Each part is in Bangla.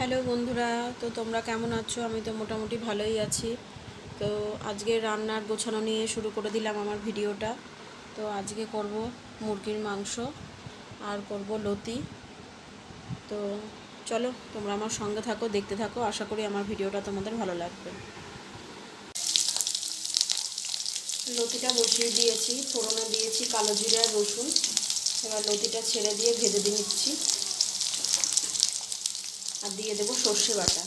হ্যালো বন্ধুরা, তো তোমরা কেমন আছো? আমি তো মোটামুটি ভালোই আছি। তো আজকে রান্নার গোছানো নিয়ে শুরু করে দিলাম আমার ভিডিওটা। তো আজকে করব মুরগির মাংস আর করব লতি। তো চলো, তোমরা আমার সঙ্গে থাকো, দেখতে থাকো। আশা করি আমার ভিডিওটা তোমাদের ভালো লাগবে। লতিটা বসিয়ে দিয়েছি, ফোড়নে দিয়েছি কালো জিরে রসুন। এবার লতিটা ছেড়ে দিয়ে ভেজে দিয়ে নিচ্ছি। আর দিয়ে দেবো সর্ষে বাটা।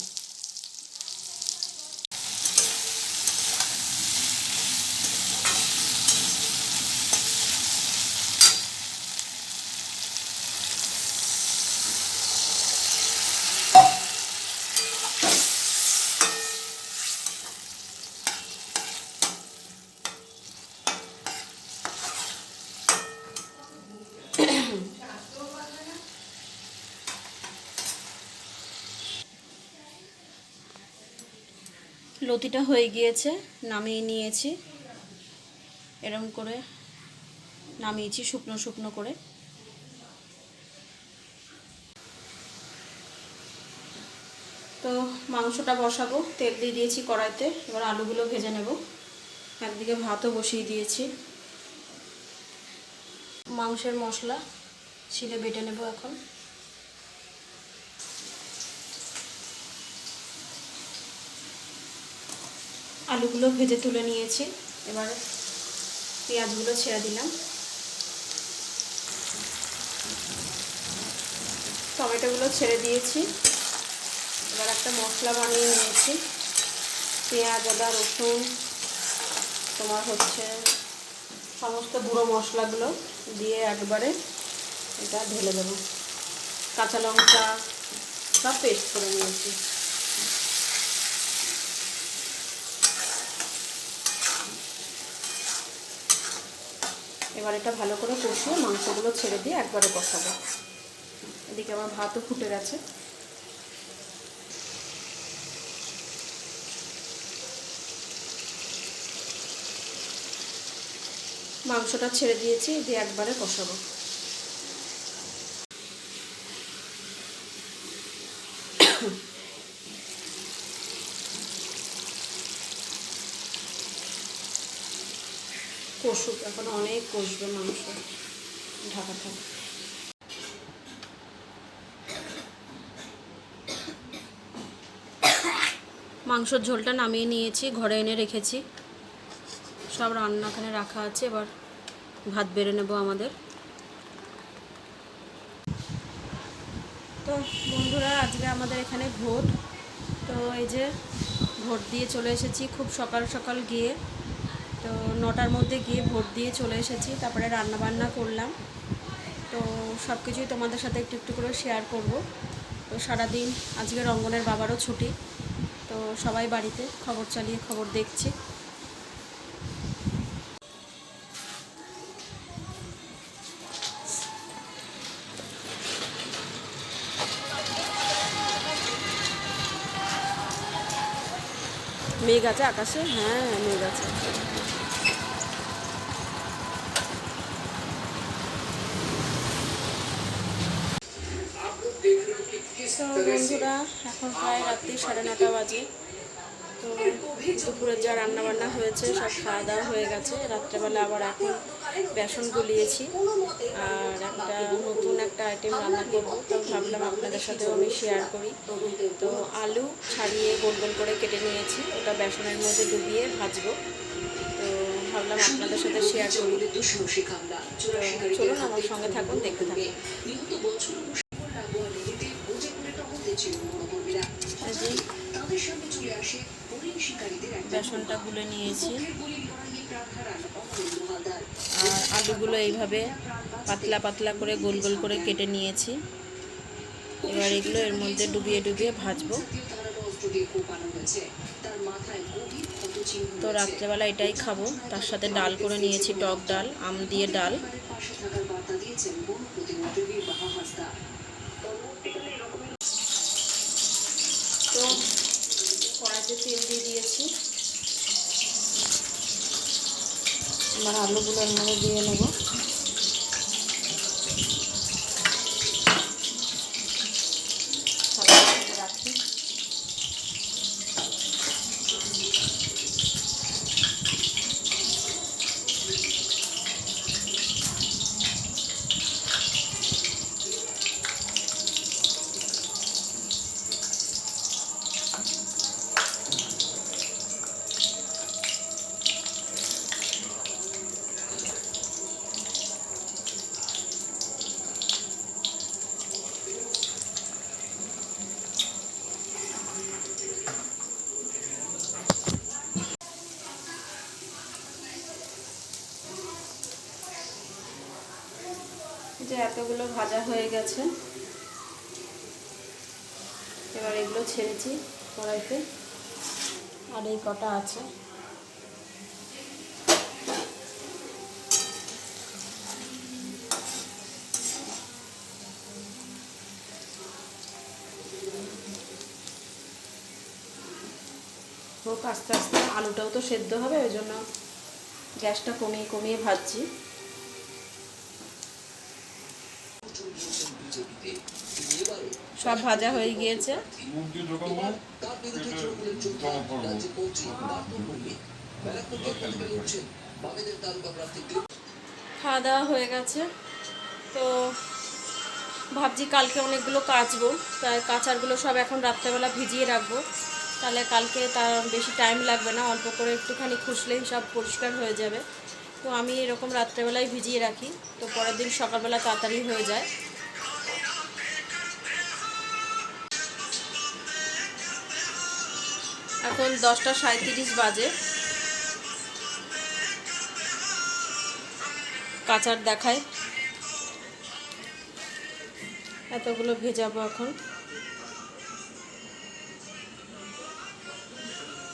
লতিটা হয়ে গিয়েছে, নামিয়ে নিয়েছি। এরম করে নামিয়েছি শুকনো শুকনো করে। তো মাংসটা বসাবো, তেল দিয়ে দিয়েছি কড়াইতে, এবার আলুগুলো ভেজে নেব। একদিকে ভাতও বসিয়ে দিয়েছি। মাংসের মশলা ছিলে বেটে নেব এখন। আলুগুলো ভেজে তুলে নিয়েছি। এবার পেঁয়াজগুলো ছেড়ে দিলাম। টমেটোগুলো ছেড়ে দিয়েছি। এবার একটা মশলা বানিয়ে নিয়েছি। পেঁয়াজ, আদা, রসুন, তোমার হচ্ছে সমস্ত গুঁড়ো মশলাগুলো দিয়ে একবারে এটা ঢেলে দেবো। কাঁচা লঙ্কা সব পেস্ট করে নিয়েছি। এবার এটা ভালো করে কষিয়ে মাংসগুলো ছেড়ে দিয়ে একবারে বসাবো এদিকে আমার ভাতও ফুটে গেছে। মাংসটা ছেড়ে দিয়েছি, দিয়ে একবারে কষাবো। কষুক এখন অনেক কষবে মাংস ঢাকা থাকে মাংসর ঝোলটা নামিয়ে নিয়েছি, ঘরে এনে রেখেছি। সব রান্নাখানে রাখা আছে, এবার ভাত বেড়ে নেব আমাদের। তো বন্ধুরা, আজকে আমাদের এখানে ভোট। তো এই যে ভোট দিয়ে চলে এসেছি, খুব সকাল সকাল গিয়ে। তো নটার মধ্যে গিয়ে ভোট দিয়ে চলে এসেছি, তারপরে রান্না বান্না করলাম। তো সব কিছুই তোমাদের সাথে একটু একটু করে শেয়ার করব। তো সারাদিন আজকে রঙ্গনের বাবারও ছুটি, তো সবাই বাড়িতে খবর চালিয়ে খবর দেখছি। মেঘ আছে আকাশে? হ্যাঁ মেঘ আছে। তো বন্ধুরা এখন প্রায় রাত্রি সাড়ে নটা বাজে। দুপুরের যা রান্না বান্না হয়েছে, সব খাওয়া দাওয়া হয়ে গেছে। রাত্রেবেলা আবার এখন বেসন গলিয়েছি। আর একটা নতুন একটা আইটেম রান্না করব। তো ভাবলাম আপনাদের সাথেও আমি শেয়ার করি। তো আলু ছাড়িয়ে গোল গোল করে কেটে নিয়েছি। ওটা বেসনের মধ্যে ডুবিয়ে ভাজবো। তো ভাবলাম আপনাদের সাথে শেয়ার করি। চলুন আমার সঙ্গে থাকুন, দেখতে থাকুন। বেসনটা গুলে নিয়েছি। আর আলুগুলো এইভাবে পাতলা পাতলা করে গোল গোল করে কেটে নিয়েছি। এবার এগুলো এর মধ্যে ডুবিয়ে ডুবিয়ে ভাজবো। তো রাত্রেবেলা এটাই খাব। তার সাথে ডাল করে নিয়েছি টক ডাল আম দিয়ে ডাল তো কড়াইতে তেল দিয়ে দিয়েছি। আমার আলুগুলো এর দিয়ে নেব রাখি এতগুলো ভাজা হয়ে গেছে। এবার এগুলো ছেড়েছি কড়াইতে। আর এই কটা আছে। হোক, আস্তে আস্তে আলুটাও তো সেদ্ধ হবে, ওই জন্য গ্যাসটা কমিয়ে কমিয়ে ভাজছি। সব ভাজা হয়ে গিয়েছে। খাওয়া দাওয়া হয়ে গেছে। তো ভাবছি কালকে অনেকগুলো কাচবো। তাই কাচারগুলো সব এখন রাত্রেবেলা ভিজিয়ে রাখব। তাহলে কালকে তার বেশি টাইম লাগবে না, অল্প করে একটুখানি খুশলেই সব পরিষ্কার হয়ে যাবে। তো আমি এরকম রাত্রেবেলায় ভিজিয়ে রাখি। তো পরের দিন সকালবেলা তাড়াতাড়ি হয়ে যায়। এখন দশটা সাঁত্রিশ বাজে। কাচার দেখায়। এতগুলো ভেজাবো এখন।